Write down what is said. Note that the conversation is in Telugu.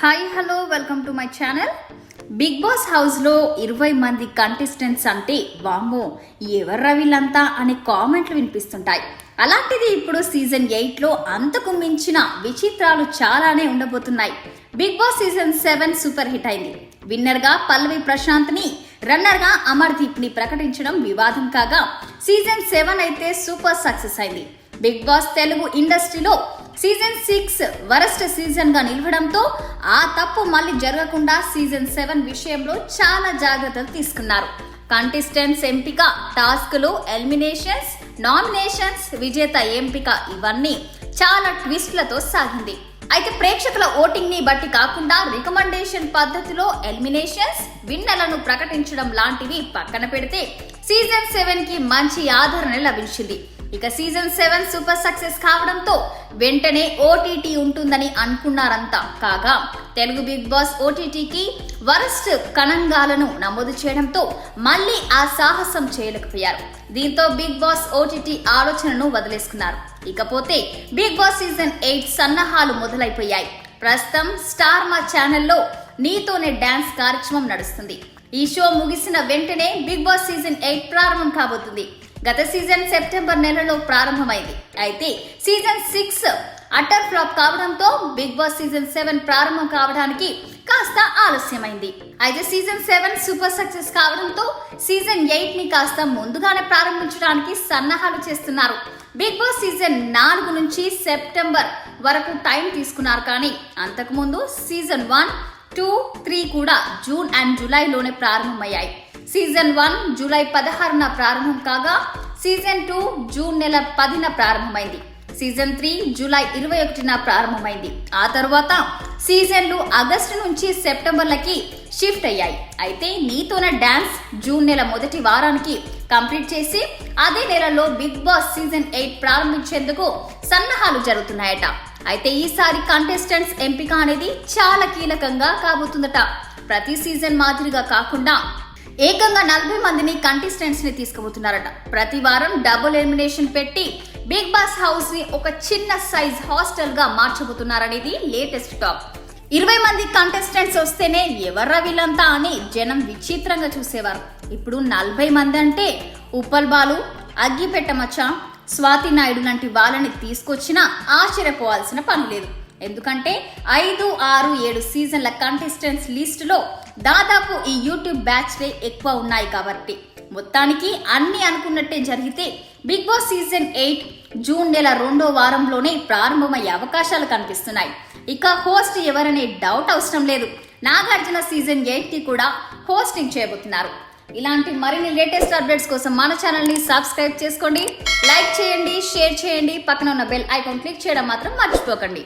Hi hello welcome to my channel Bigg Boss హౌస్లో ఇరవై మంది కంటెస్టెంట్స్ అంటే వామ్మో ఎవర్రా వీళ్ళంతా అనే కామెంట్లు వినిపిస్తుంటాయి. అలాంటిది ఇప్పుడు సీజన్ ఎయిట్లో అంతకు మించిన విచిత్రాలు చాలానే ఉండబోతున్నాయి. Bigg Boss season seven super hit అయింది. విన్నర్గా పల్లవి ప్రశాంత్ని రన్నర్గా అమర్దీప్ని ప్రకటించడం వివాదం కాగా సీజన్ సెవెన్ అయితే సూపర్ సక్సెస్ అయింది. బిగ్ బాస్ తెలుగు ఇండస్ట్రీలో సీజన్ సిక్స్ వరస్ట్ సీజన్గా నిలవడంతో ఆ తప్పు మళ్ళీ జరగకుండా సీజన్ సెవెన్ విషయంలో చాలా జాగ్రత్తలు తీసుకున్నారు. కంటెస్టెంట్స్ ఎంపిక టాస్క్లు ఎలిమినేషన్స్ నామినేషన్స్ విజేత ఎంపిక ఇవన్నీ చాలా ట్విస్ట్లతో సాగింది. అయితే ప్రేక్షకుల ఓటింగ్ని బట్టి కాకుండా రికమెండేషన్ పద్ధతిలో ఎలిమినేషన్స్ విన్నలను ప్రకటించడం లాంటివి పక్కన పెడితే సీజన్ సెవెన్కి మంచి ఆదరణ లభించింది. ఇక సీజన్ సెవెన్ సూపర్ సక్సెస్ కావడంతో వెంటనే ఓటీటీ ఉంటుందని అనుకున్నారంతా. కాగా తెలుగు బిగ్ బాస్ ఓటీటీకి వరస్ట్ కణంగాలను నమోదు చేయడంతో మళ్ళీ ఆ సాహసం చేయలేకపోయారు. దీంతో బిగ్ బాస్ ఓటీటీ ఆలోచనను వదిలేసుకున్నారు. ఇకపోతే బిగ్ బాస్ సీజన్ ఎయిట్ సన్నాహాలు మొదలైపోయాయి. ప్రస్తుతం స్టార్ మా ఛానల్లో నీతోనే డాన్స్ కార్యక్రమం నడుస్తుంది. ఈ షో ముగిసిన వెంటనే బిగ్ బాస్ సీజన్ ఎయిట్ ప్రారంభం కాబోతుంది. గత సీజన్ సెప్టెంబర్ నెలలో ప్రారంభమైంది. అయితే సీజన్ సిక్స్ అటర్ ఫ్లాప్ కావడంతో బిగ్ బాస్ సీజన్ సెవెన్ ప్రారంభం కావడానికి కాస్త ఆలస్యమైంది. అయితే సీజన్ సెవెన్ సూపర్ సక్సెస్ కావడంతో సీజన్ ఎయిట్ని కాస్త ముందుగానే ప్రారంభించడానికి సన్నాహాలు చేస్తున్నారు. బిగ్ బాస్ సీజన్ నాలుగు నుంచి సెప్టెంబర్ వరకు టైం తీసుకున్నారు కానీ అంతకుముందు సీజన్ వన్ టూ త్రీ కూడా జూన్ అండ్ జూలైలోనే ప్రారంభమయ్యాయి. సీజన్ వన్ జూలై పదహారున ప్రారంభం కాగా సీజన్ టూ జూన్ నెల పదిన ప్రారంభమైంది. సీజన్ త్రీ జూలై ఇరవై ఒకటిన ప్రారంభమైంది. ఆ తర్వాత సీజన్లు ఆగస్టు నుంచి సెప్టెంబర్లకి షిఫ్ట్ అయ్యాయి. అయితే నీతోన డ్యాన్స్ జూన్ నెల మొదటి వారానికి కంప్లీట్ చేసి అదే నెలలో బిగ్ బాస్ సీజన్ ఎయిట్ ప్రారంభించేందుకు సన్నాహాలు జరుగుతున్నాయట. అయితే ఈసారి కంటెస్టెంట్స్ ఎంపిక అనేది చాలా కీలకంగా కాబోతుందట. ప్రతి సీజన్ మాదిరిగా కాకుండా ఏకంగా నలభై మందిని కంటెస్టెంట్స్ని తీసుకుపోతున్నారట. ప్రతి వారం డబుల్ ఎలిమినేషన్ పెట్టి బిగ్ బాస్ హౌస్ని ఒక చిన్న సైజ్ హాస్టల్గా మార్చబోతున్నారనేది లేటెస్ట్ టాక్ ఇరవై మంది కంటెస్టెంట్స్ వస్తేనే ఎవర్రా వీళ్ళంతా అని జనం విచిత్రంగా చూసేవారు. ఇప్పుడు నలభై మంది అంటే ఉప్పల్ బాలు అగ్గిపెట్ట మచ్చ స్వాతి నాయుడు లాంటి వాళ్ళని తీసుకొచ్చినా ఆశ్చర్యపోవాల్సిన పని లేదు. ఎందుకంటే ఐదు ఆరు ఏడు సీజన్ల కంటెస్టెంట్స్ లిస్టులో దాదాపు ఈ యూట్యూబ్ బ్యాచ్లే ఎక్కువ ఉన్నాయి కాబట్టి. మొత్తానికి అన్ని అనుకున్నట్టే జరిగితే Bigg Boss season eight June నెల రెండో వారంలోనే ప్రారంభమయ్యే అవకాశాలు కనిపిస్తున్నాయి. ఇక హోస్ట్ ఎవరనే డౌట్ అవసరం లేదు. నాగార్జున సీజన్ ఎయిట్ కూడా హోస్టింగ్ చేయబోతున్నారు. ఇలాంటి మరిన్ని లేటెస్ట్ అప్డేట్స్ కోసం మన ఛానల్ని సబ్స్క్రైబ్ చేసుకోండి. లైక్ చేయండి షేర్ చేయండి. పక్కన ఉన్న బెల్ ఐకాన్ క్లిక్ చేయడం మాత్రం మర్చిపోకండి.